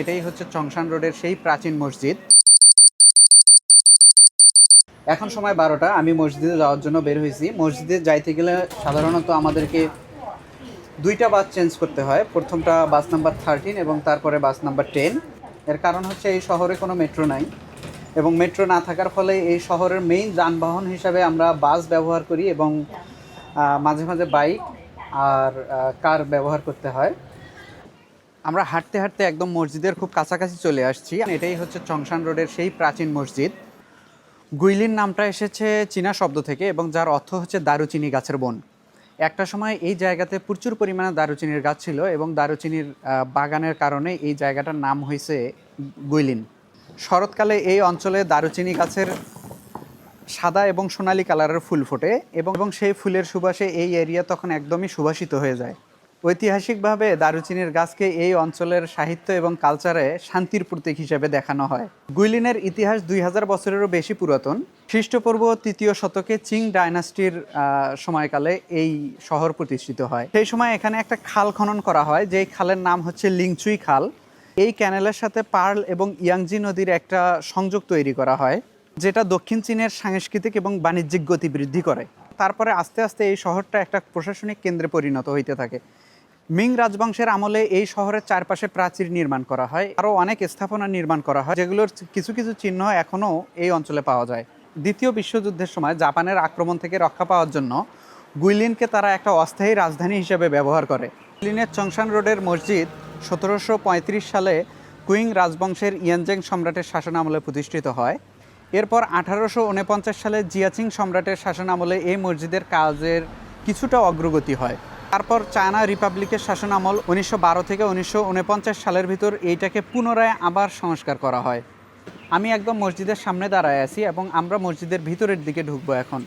এটাই হচ্ছে চংশান রোডের সেই প্রাচীন মসজিদ। এখন সময় বারোটা, আমি মসজিদে যাওয়ার জন্য বের হয়েছি। মসজিদে যাইতে গেলে সাধারণত আমাদেরকে দুইটা বাস চেঞ্জ করতে হয়। প্রথমটা বাস নাম্বার থার্টিন এবং তারপরে বাস নাম্বার টেন এর কারণ হচ্ছে এই শহরে কোনো মেট্রো নাই এবং মেট্রো না থাকার ফলে এই শহরের মেইন যানবাহন হিসাবে আমরা বাস ব্যবহার করি এবং মাঝে মাঝে বাইক আর কার ব্যবহার করতে হয়। আমরা হাঁটতে হাঁটতে একদম মসজিদের খুব কাছাকাছি চলে আসছি। এটাই হচ্ছে চংশান রোডের সেই প্রাচীন মসজিদ। গুইলিন নামটা এসেছে চীনা শব্দ থেকে এবং যার অর্থ হচ্ছে দারুচিনি গাছের বন। একটা সময় এই জায়গাতে প্রচুর পরিমাণে দারুচিনির গাছ ছিল এবং দারুচিনির বাগানের কারণে এই জায়গাটার নাম হয়েছে গুইলিন। শরৎকালে এই অঞ্চলে দারুচিনি গাছের সাদা এবং সোনালী কালারের ফুল ফোটে এবং সেই ফুলের সুবাসে এই এরিয়া তখন একদমই সুবাসিত হয়ে যায়। ঐতিহাসিকভাবে দারুচিনির গাছকে এই অঞ্চলের সাহিত্য এবং কালচারে শান্তির প্রতীক হিসেবে দেখানো হয়। গুইলিনের ইতিহাস দুই হাজার বছরেরও বেশি পুরাতন। খ্রিস্টপূর্ব তৃতীয় শতকে চিং ডায়নাস্টির আহ, সময়কালে এই শহর প্রতিষ্ঠিত হয়। সেই সময় এখানে একটা খাল খনন করা হয় যেই খালের নাম হচ্ছে লিংচুই খাল। এই ক্যানেলের সাথে পার্ল এবং ইয়াংজি নদীর একটা সংযোগ তৈরি করা হয় যেটা দক্ষিণ চীনের সাংস্কৃতিক এবং বাণিজ্যিক গতি বৃদ্ধি করে। তারপরে আস্তে আস্তে এই শহরটা একটা প্রশাসনিক কেন্দ্রে পরিণত হইতে থাকে। মিং রাজবংশের আমলে এই শহরের চারপাশে প্রাচীর নির্মাণ করা হয়। আরও অনেক স্থাপনা নির্মাণ করা হয়, যেগুলোর কিছু কিছু চিহ্ন এখনও এই অঞ্চলে পাওয়া যায়। দ্বিতীয় বিশ্বযুদ্ধের সময় জাপানের আক্রমণ থেকে রক্ষা পাওয়ার জন্য গুইলিনকে তারা একটা অস্থায়ী রাজধানী হিসেবে ব্যবহার করে। গুইলিনের চংশান রোডের মসজিদ সতেরোশো পঁয়ত্রিশ সালে কুইং রাজবংশের ইয়ানজেং সম্রাটের শাসনামলে প্রতিষ্ঠিত হয়। এরপর আঠারোশো উনপঞ্চাশ সালে জিয়াচিং সম্রাটের শাসনামলে এই মসজিদের কাজের কিছুটা অগ্রগতি হয়। তারপর চায়না রিপাবলিকের শাসনামল উনিশশো বারো থেকে উনিশশো উনপঞ্চাশ সালের ভিতর এইটাকে পুনরায় আবার সংস্কার করা হয়। আমি একদম মসজিদের সামনে দাঁড়ায় আছি এবং আমরা মসজিদের ভিতরের দিকে ঢুকবো এখন।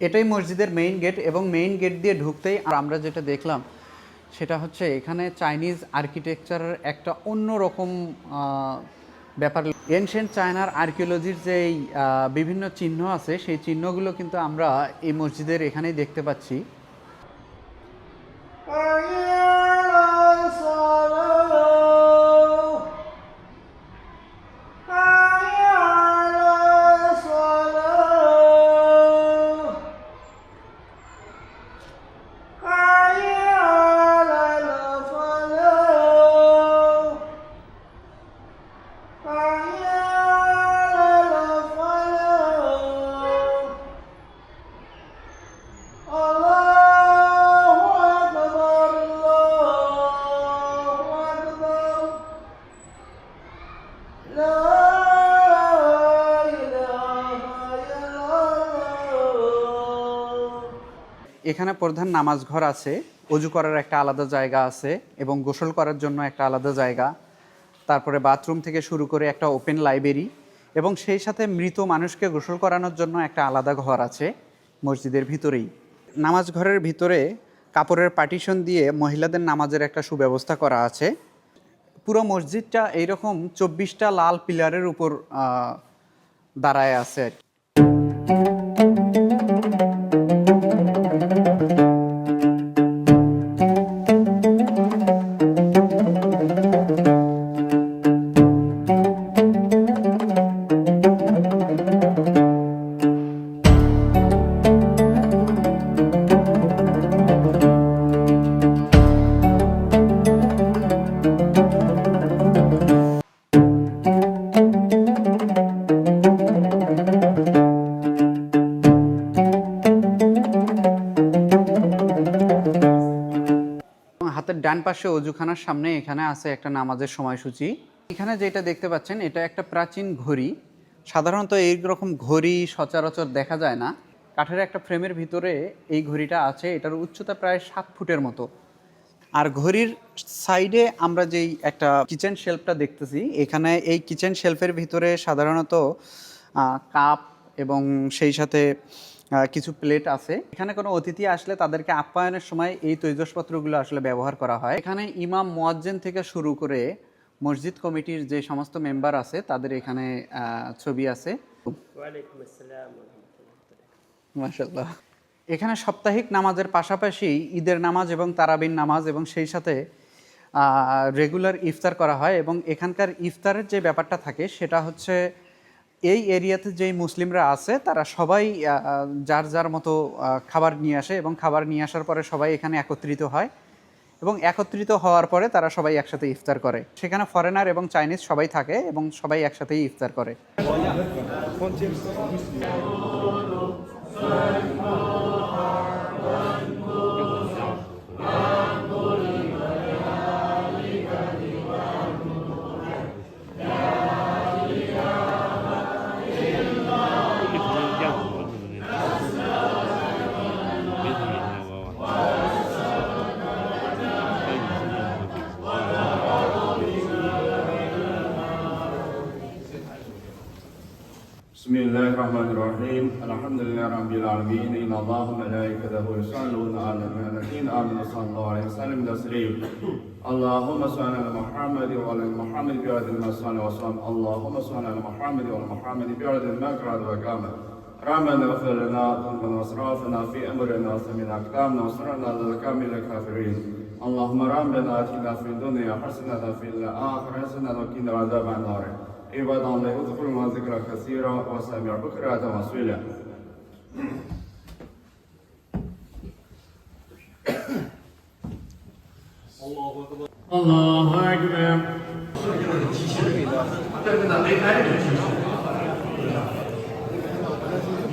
এটাই মসজিদের মেইন গেট এবং মেইন গেট দিয়ে ঢুকতেই আমরা যেটা দেখলাম সেটা হচ্ছে এখানে চাইনিজ আর্কিটেকচারের একটা অন্যরকম আহ, ব্যাপার। এনশিয়েন্ট চায়নার আর্কিওলজির যেই বিভিন্ন চিহ্ন আছে সেই চিহ্নগুলো কিন্তু আমরা এই মসজিদের এখানেই দেখতে পাচ্ছি। Are you এখানে প্রধান নামাজ ঘর আছে, অজু করার একটা আলাদা জায়গা আছে এবং গোসল করার জন্য একটা আলাদা জায়গা। তারপরে বাথরুম থেকে শুরু করে একটা ওপেন লাইব্রেরি এবং সেই সাথে মৃত মানুষকে গোসল করানোর জন্য একটা আলাদা ঘর আছে মসজিদের ভিতরেই। নামাজ ঘরের ভিতরে কাপড়ের পার্টিশন দিয়ে মহিলাদের নামাজের একটা সুব্যবস্থা করা আছে। পুরো মসজিদটা এইরকম চব্বিশটা লাল পিলারের উপর দাঁড়ায় আছে আর। হাতের ডান পাশে অজুখানার সামনে এখানে আছে একটা নামাজের সময়সূচি। এখানে যেটা দেখতে পাচ্ছেন, এটা একটা প্রাচীন ঘড়ি। সাধারণত এই রকম ঘড়ি সচরাচর দেখা যায় না। কাঠের একটা ফ্রেমের ভিতরে এই ঘড়িটা আছে, এটার উচ্চতা প্রায় সাত ফুটের মতো। আর ঘড়ির সাইডে আমরা যেই একটা কিচেন শেলফটা দেখতেছি, এখানে এই কিচেন শেলফের ভিতরে সাধারণত কাপ এবং সেই সাথে কিছু প্লেট আছে। এখানে কোনো অতিথি আসলে তাদেরকে আপ্যায়নের সময় এই তৈজসপত্রগুলো আসলে ব্যবহার করা হয়। এখানে ইমাম মোয়াজ্জেন থেকে শুরু করে মসজিদ কমিটির যে সমস্ত মেম্বার আছে তাদের এখানে ছবি আছে। মাশাল্লাহ এখানে সাপ্তাহিক নামাজের পাশাপাশি ঈদের নামাজ এবং তারাবিন নামাজ এবং সেই সাথে রেগুলার ইফতার করা হয় এবং এখানকার ইফতারের যে ব্যাপারটা থাকে সেটা হচ্ছে এই এরিয়াতে যেই মুসলিমরা আছে, তারা সবাই যার যার মতো খাবার নিয়ে আসে এবং খাবার নিয়ে আসার পরে সবাই এখানে একত্রিত হয় এবং একত্রিত হওয়ার পরে তারা সবাই একসাথে ইফতার করে। সেখানে ফরেনার এবং চাইনিজ সবাই থাকে এবং সবাই একসাথেই ইফতার করে। بسم الله الرحمن الرحيم. الحمد لله رب العالمين. إن الله وملائكته يصلون على النبي آمين صلى الله عليه وسلم تسليم. اللهم صل على محمد وعلى محمد بعد المصالح والسلام اللهم صل على محمد وعلى محمد بعد المكرد وكامل ربنا اغفر لنا ذنوبنا وأسرافنا في أمرنا وثمن أقدامنا وانصرنا على الكامل الكافرين. اللهم ربنا آتنا في الدنيا حسنة في الآخرة حسنة وقنا عذاب النار. عباد الله اذكروا ما ذكر كثيرا وسمع بكرة وصيلا الله أكبر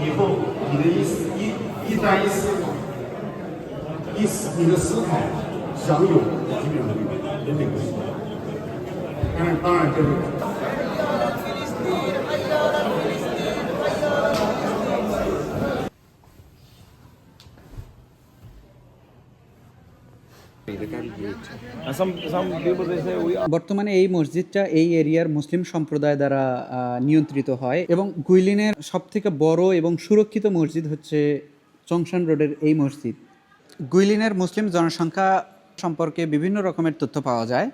以后你的意思一一单一思考，一思你的思考享有基本的人民的当然，当然这个 বর্তমানে এই মসজিদটা এই এরিয়ার মুসলিম সম্প্রদায় দ্বারা নিয়ন্ত্রিত হয় এবং গুইলিনের সব থেকে বড় এবং সুরক্ষিত মসজিদ হচ্ছে চংশান রোডের এই মসজিদ। গুইলিনের মুসলিম জনসংখ্যা সম্পর্কে বিভিন্ন রকমের তথ্য পাওয়া যায়।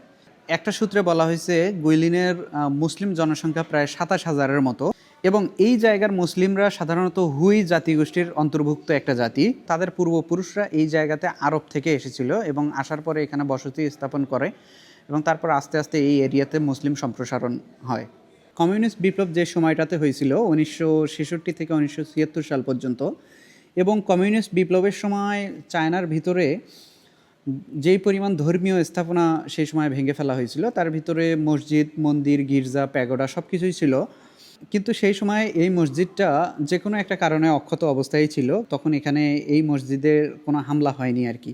একটা সূত্রে বলা হয়েছে, গুইলিনের মুসলিম জনসংখ্যা প্রায় সাতাশ হাজারের মতো এবং এই জায়গার মুসলিমরা সাধারণত হুই জাতিগোষ্ঠীর অন্তর্ভুক্ত একটা জাতি। তাদের পূর্বপুরুষরা এই জায়গাতে আরব থেকে এসেছিল এবং আসার পরে এখানে বসতি স্থাপন করে এবং তারপর আস্তে আস্তে এই এরিয়াতে মুসলিম সম্প্রসারণ হয়। কমিউনিস্ট বিপ্লব যে সময়টাতে হয়েছিল, উনিশশো ছেষট্টি থেকে উনিশশো ছিয়াত্তর সাল পর্যন্ত এবং কমিউনিস্ট বিপ্লবের সময় চায়নার ভিতরে যেই পরিমাণ ধর্মীয় স্থাপনা সেই সময় ভেঙে ফেলা হয়েছিল তার ভিতরে মসজিদ মন্দির গির্জা প্যাগোডা সব কিছুই ছিল কিন্তু সেই সময় এই মসজিদটা যে কোনো একটা কারণে অক্ষত অবস্থায় ছিল তখন এখানে এই মসজিদের কোনো হামলা হয়নি আর কি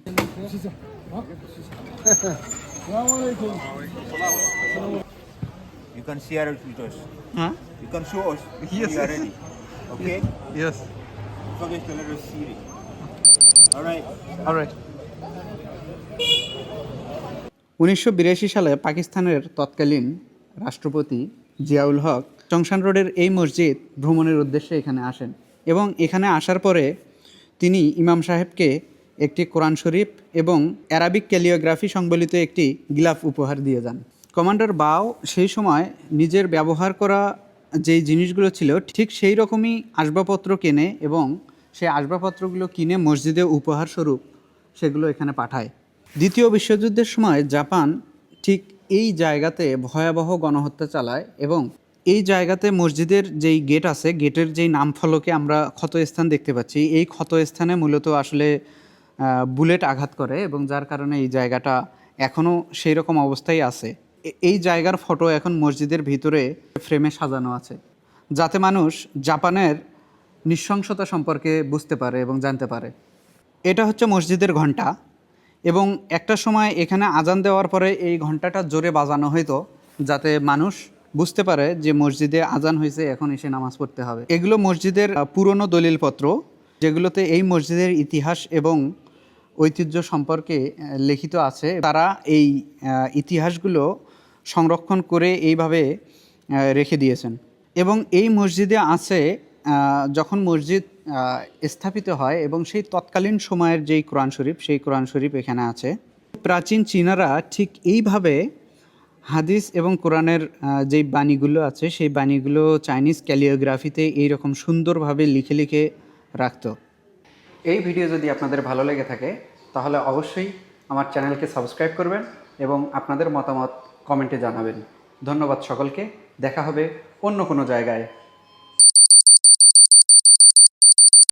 You can share it with us. হ্যাঁ You can show us if you are ready. Okay? Yes Forget to let us see it. Alright. Alright উনিশশো বিরাশি সালে পাকিস্তানের তৎকালীন রাষ্ট্রপতি জিয়াউল হক চংশান রোডের এই মসজিদ ভ্রমণের উদ্দেশ্যে এখানে আসেন এবং এখানে আসার পরে তিনি ইমাম সাহেবকে একটি কোরআন শরীফ এবং অ্যারাবিক ক্যালিওগ্রাফি সংবলিত একটি গিলাফ উপহার দিয়ে যান। কমান্ডার বাও সেই সময় নিজের ব্যবহার করা যেই জিনিসগুলো ছিল, ঠিক সেই রকমই আসবাবপত্র কেনে এবং সেই আসবাবপত্রগুলো কিনে মসজিদে উপহার স্বরূপ সেগুলো এখানে পাঠায়। দ্বিতীয় বিশ্বযুদ্ধের সময় জাপান ঠিক এই জায়গাতে ভয়াবহ গণহত্যা চালায় এবং এই জায়গাতে মসজিদের যেই গেট আছে, গেটের যেই নাম ফলকে আমরা ক্ষতস্থান দেখতে পাচ্ছি, এই ক্ষতস্থানে মূলত আসলে বুলেট আঘাত করে এবং যার কারণে এই জায়গাটা এখনও সেই রকম অবস্থায় আছে। এই জায়গার ফটো এখন মসজিদের ভিতরে ফ্রেমে সাজানো আছে, যাতে মানুষ জাপানের নৃশংসতা সম্পর্কে বুঝতে পারে এবং জানতে পারে। এটা হচ্ছে মসজিদের ঘণ্টা। এবং একটা সময় এখানে আজান দেওয়ার পরে এই ঘন্টাটা জোরে বাজানো হইতো, যাতে মানুষ বুঝতে পারে যে মসজিদে আজান হয়েছে এখন এসে নামাজ পড়তে হবে। এগুলো মসজিদের পুরনো দলিলপত্র, যেগুলোতে এই মসজিদের ইতিহাস এবং ঐতিহ্য সম্পর্কে লিখিত আছে। তারা এই ইতিহাসগুলো সংরক্ষণ করে এইভাবে রেখে দিয়েছেন। এবং এই মসজিদে আছে যখন মসজিদ স্থাপিত হয় এবং সেই তৎকালীন সময়ের যেই কোরআন শরীফ, সেই কোরআন শরীফ এখানে আছে, প্রাচীন চীনারা ঠিক এইভাবে হাদিস এবং কোরআনের যেই বাণীগুলো আছে, সেই বাণীগুলো চাইনিজ ক্যালিওগ্রাফিতে এইরকম সুন্দরভাবে লিখে লিখে রাখত। এই ভিডিও যদি আপনাদের ভালো লেগে থাকে, তাহলে অবশ্যই আমার চ্যানেলকে সাবস্ক্রাইব করবেন এবং আপনাদের মতামত কমেন্টে জানাবেন। ধন্যবাদ সকলকে। দেখা হবে অন্য কোনো জায়গায়।